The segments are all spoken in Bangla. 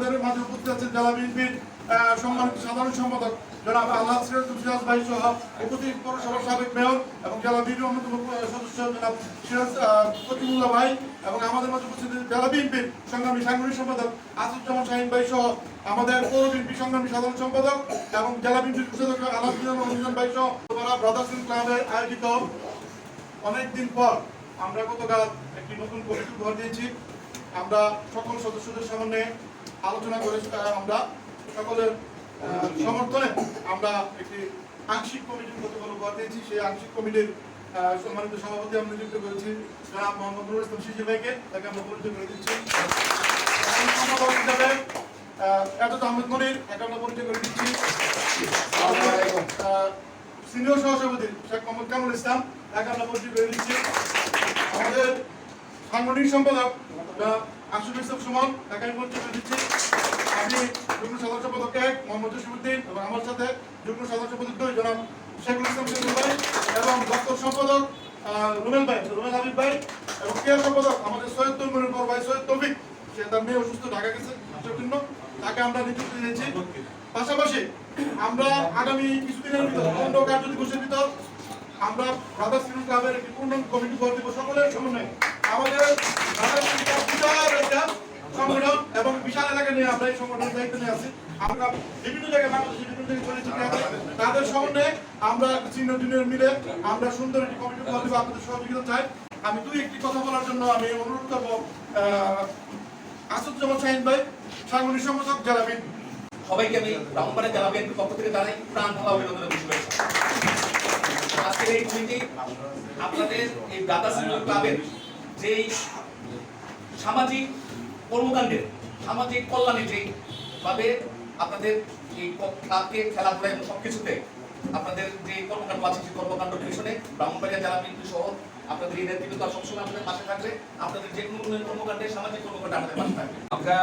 আমাদের মাঝে উপস্থিত আছেন জেলা বিএনপির সম্মানিত সাধারণ সম্পাদক জনাব আল্লাহ সিরাজ ভাই সহ উপস্থিত পৌরসভার সাবেক মেয়র এবং জেলা অন্যতম সদস্য জনাব সিরাজ আহ, ফতিমুল্লাহ ভাই এবং আমাদের মাঝে উপস্থিত জেলা বিএনপির সংগ্রামী সাংগঠনিক সম্পাদক শাহিন ভাই সহ আমাদের পৌর বিএনপি সংগ্রামী সাধারণ সম্পাদক এবং জেলা বিএনপির আলাউদ্দিন ভাই সহ ব্রাদার্স ক্লাবের আয়োজিত অনেকদিন পর আমরা গতকাল একটি নতুন কমিটি ঘর দিয়েছি। আমরা সকল সদস্যদের সামনে আলোচনা করে আমরা সকলের সমর্থনে আমরা একটি আংশিক কমিটির গতকাল উপহার দিয়েছি। সেই আংশিক কমিটির সম্মানিত সভাপতি আমরা নিযুক্ত করেছি। জনাব মোহাম্মদ নুরুল ইসলাম শিশির ভাইকে তাকে আমরা পরিচয় করে দিচ্ছি। আহ, আহমেদ মনির পরিচয় করে দিচ্ছি। সিনিয়র সহসভাপতি শেখ মোহাম্মদ কামরুল ইসলাম তাকে আমরা পরিচয় করে দিচ্ছি। আমাদের সাংগঠনিক সম্পাদক আশুল ইসলাম সুমন তাকে আমি পরিচয় করে দিচ্ছি। আমি যুগ্ম সাধারণ সম্পাদক এক মোহাম্মদ জসিমুদ্দিন এবং আমার সাথে যুগ্ম সাধারণ সম্পাদক দুই জনাব শেখুল ইসলাম শেখুল ভাই এবং দপ্তর সম্পাদক রুমেল ভাই রুমেল হাবিব ভাই এবং ক্রিয়া সম্পাদক আমাদের সৈয়দ তৈমুরের পর ভাই সৈয়দ তৌফিক। সে তার মেয়ে অসুস্থ ঢাকা গেছে জন্য তাকে আমরা নিযুক্তি দিয়েছি পাশাপাশি আমরা আগামী কিছুদিনের ভিতর অন্য কার্যদিবসের ভিতর আমরা ব্রাদার্স ক্রিকেট ক্লাবের একটি পূর্ণ কমিটি করে দেবো সকলের সমন্বয়ে। এবং আমি দুই একটি কথা বলার জন্য আমি অনুরোধ করব আহ, আসাদুজ্জামান শাহিন ভাই সাংগঠনিক সম্পাদক জেলা বিএনপি সবাইকে আমি ব্রাহ্মণবাড়িয়া জেলা বিএনপির পক্ষ থেকে জানাই প্রাণ ঢালা শুভেচ্ছা। আজকের এই কমিটি আপনাদের এই দাদা সিনিয়র ক্লাবের যেই সামাজিক কর্মকাণ্ডের, সামাজিক কল্যাণে যেই ভাবে আপনাদের এই ক্লাবকে খেলাধুলা এবং সবকিছুতে আপনাদের যে কর্মকাণ্ড আছে, সেই কর্মকাণ্ড পিছনে ব্রাহ্মণবাড়িয়া জেলা বিএনপি সহ আপনাদের এই নেতৃত্ব সবসময় আপনাদের পাশে থাকবে। আপনাদের যে কোনো কর্মকাণ্ডে, সামাজিক কর্মকাণ্ডে আমাদের পাশে থাকবে। আমরা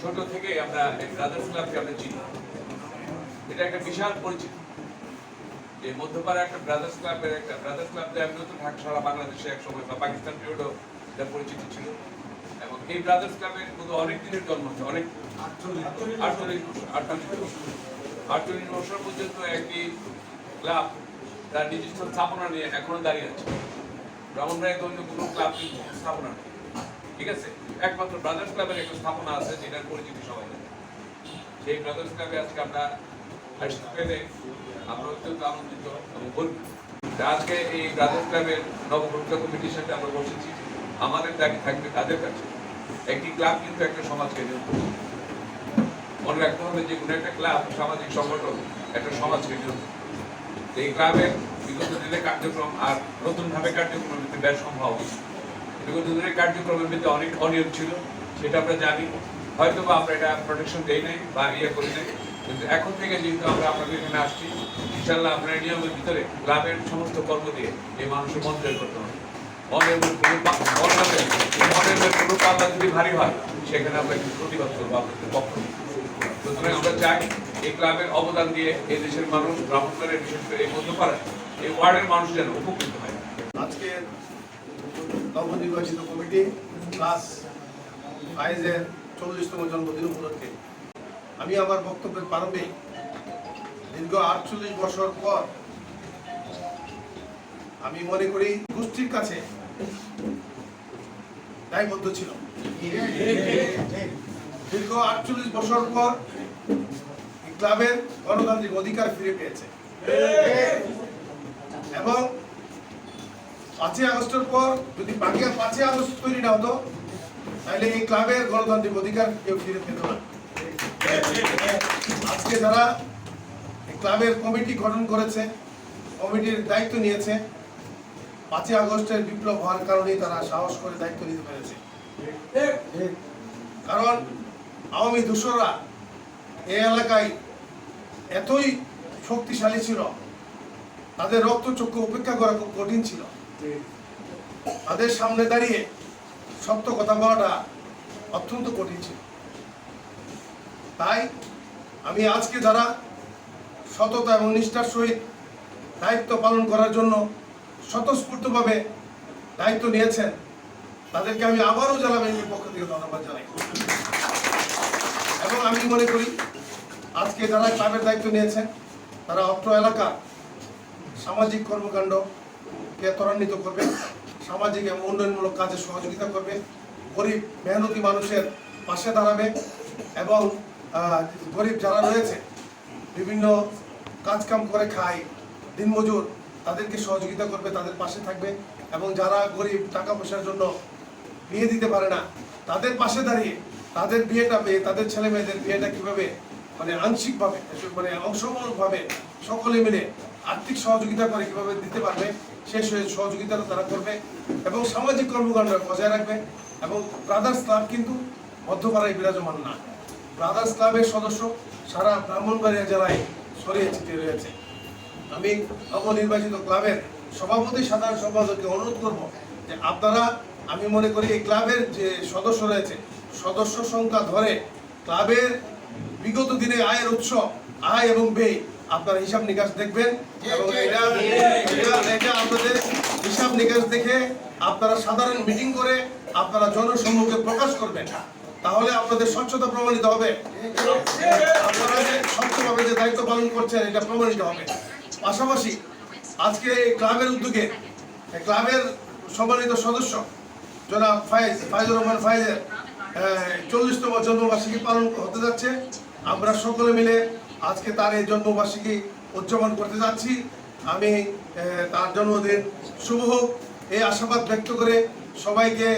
ছোট থেকে আমরা ব্রাদার্স ক্লাবকে আমরা চিনি। এটা একটা বিশাল পরিচিতি। এই মধ্যপাড়া একটা ব্রাদার্স ক্লাবের একটা ব্রাদার্স ক্লাব যে আমি নতুন ঢাকা সারা বাংলাদেশে এক সময় বা পাকিস্তান পিরিয়ডও এটা পরিচিতি ছিল। এবং এই ব্রাদার্স ক্লাবের কিন্তু অনেক দিনের জন্ম হচ্ছে অনেক আটচল্লিশ আটচল্লিশ আটচল্লিশ বছর। পর্যন্ত একটি ক্লাব তার নিজস্ব স্থাপনা নিয়ে এখনও দাঁড়িয়ে আছে। ব্রাহ্মণবাড়িয়া অন্য কোনো ক্লাব স্থাপনা নেই। ঠিক আছে? একমাত্র ব্রাদার্স ক্লাবের একটা স্থাপনা আছে যেটার পরিচিতি সবাই। সেই ব্রাদার্স ক্লাবে আজকে আমরা পেরে আমরা অত্যন্ত আনন্দিত এবং গর্বিত আজকে এই ব্রাদার্স ক্লাবের নবগঠিত কমিটির সাথে আমরা বসেছি। আমাদের দাবি থাকবে তাদের কাছে। একটি ক্লাব কিন্তু একটা সমাজকে মনে রাখতে হবে যে কোনো একটা ক্লাব, সামাজিক সংগঠন একটা সমাজকে এই ক্লাবের বিগত দিনের কার্যক্রম আর নতুন ভাবে কার্যক্রমের মধ্যে বেশ সম্ভব বিগত দিনের কার্যক্রমের মধ্যে অনেক অনিয়ম ছিল, সেটা আমরা জানি। হয়তো বা আমরা এটা প্রোটেকশন দেই নাই বা ইয়ে করি নাই। কিন্তু এখন থেকে যেহেতু আমরা আপনাদের এখানে আসছি ইনশাল্লাহ আপনার নিয়মের ভিতরে ক্লাবের সমস্ত কর্ম দিয়ে এই মানুষের মন জয় করতে হবে। কোনো যদি ভারী হয়, সেখানে আমরা একটু প্রতিবাদ করব আপনাদের পক্ষ। সুতরাং আমরা চাই এই ক্লাবের অবদান দিয়ে এই দেশের মানুষ ব্রাহ্মণবাড়িয়ার বিশেষ করে এই মধ্যপাড়ায়, এই ওয়ার্ডের মানুষ যেন উপকৃত হয়। আজকের নবনির্বাচিত কমিটি প্লাস ফাইজের চল্লিশতম জন্মদিন উপলক্ষে আমি আমার বক্তব্যের প্রারম্ভে দীর্ঘ আটচল্লিশ বছর পর আমি মনে করি গোষ্ঠীর কাছে দায়বদ্ধ ছিল। দীর্ঘ আটচল্লিশ বছর পর ক্লাবের গণতান্ত্রিক অধিকার ফিরে পেয়েছে। এবং পাঁচই আগস্টের পর যদি বাকি পাঁচই আগস্ট তৈরি না হতো, তাহলে এই ক্লাবের গণতান্ত্রিক অধিকার কেউ ফিরে পেত না। আজকে যারা ক্লাবের কমিটি গঠন করেছে, কমিটির দায়িত্ব নিয়েছে। পাঁচই আগস্টের বিপ্লব হওয়ার কারণেই তারা সাহস করে দায়িত্ব নিতে পেরেছে। কারণ আওয়ামী দূষররা এ এলাকায় এতই শক্তিশালী ছিল, তাদের রক্তচক্ষু উপেক্ষা করা খুব কঠিন ছিল। তাদের সামনে দাঁড়িয়ে সত্য কথা বলাটা অত্যন্ত কঠিন ছিল। তাই আমি আজকে যারা সততা এবং নিষ্ঠার সহিত দায়িত্ব পালন করার জন্য স্বতঃস্ফূর্তভাবে দায়িত্ব নিয়েছেন, তাদেরকে আমি আবারও জেলা ব্যাংকের পক্ষ থেকে ধন্যবাদ জানাই। এবং আমি মনে করি আজকে যারা ক্লাবের দায়িত্ব নিয়েছেন, তারা অত্র এলাকা সামাজিক কর্মকাণ্ডকে ত্বরান্বিত করবে, সামাজিক এবং উন্নয়নমূলক কাজে সহযোগিতা করবে, গরিব, মেহনতি মানুষের পাশে দাঁড়াবে এবং গরিব যারা রয়েছে, বিভিন্ন কাজকাম করে খায়, দিনমজুর, তাদেরকে সহযোগিতা করবে, তাদের পাশে থাকবে এবং যারা গরিব, টাকা পয়সার জন্য বিয়ে দিতে পারে না, তাদের পাশে দাঁড়িয়ে তাদের বিয়েটা পেয়ে, তাদের ছেলে মেয়েদের বিয়েটা কীভাবে মানে আংশিকভাবে মানে অংশমূলকভাবে সকলে মিলে আর্থিক সহযোগিতা করে কীভাবে দিতে পারবে সেই সহ- সহযোগিতাটা তারা করবে এবং সামাজিক কর্মকাণ্ড বজায় রাখবে এবং ব্রাদার্স ক্লাব কিন্তু মধ্যপাড়ায় বিরাজমান না। ব্রাদার্স ক্লাবের সদস্য সারা ব্রাহ্মণবাড়িয়া জেলায় ছড়িয়ে ছিটিয়ে রয়েছে। আমি নবনির্বাচিত ক্লাবের সভাপতি সাধারণ সম্পাদককে অনুরোধ করব যে আপনারা আমি মনে করি এই ক্লাবের যে সদস্য রয়েছে সদস্য সংখ্যা ধরে ক্লাবের বিগত দিনে আয়ের উৎস আয় এবং ব্যয় আপনারা হিসাব নিকাশ দেখবেন এবং এটা এটা- এটা আপনাদের হিসাব নিকাশ দেখে আপনারা সাধারণ মিটিং করে আপনারা জনসম্মুখে প্রকাশ করবেন তাহলে আপনাদের স্বচ্ছতা প্রমাণিত হবে। আপনারা যে স্বচ্ছভাবে যে দায়িত্ব পালন করছেন, এটা প্রমাণিত হবে। পাশাপাশি আজকে এই ক্লাবের উদ্যোগে ক্লাবের সম্মানিত সদস্য জনাব ফায়েজ ফাইজুর রহমান ফায়েজের চল্লিশতম জন্মবার্ষিকী পালন হতে যাচ্ছে। আমরা সকলে মিলে আজকে তার এই জন্মবার্ষিকী উদযাপন করতে যাচ্ছি। আমি তার জন্মদিন শুভ হোক। এই আশাবাদ ব্যক্ত করে সবাইকে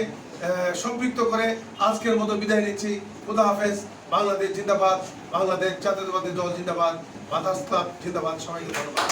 সম্পৃক্ত করে আজকের মতো বিদায় নিচ্ছি। খুদা হাফেজ। বাংলাদেশ জিন্দাবাদ। বাংলাদেশ জাতীয়তাবাদী দল জিন্দাবাদ। মাতাস্তাব জিন্দাবাদ। সবাইকে ধন্যবাদ।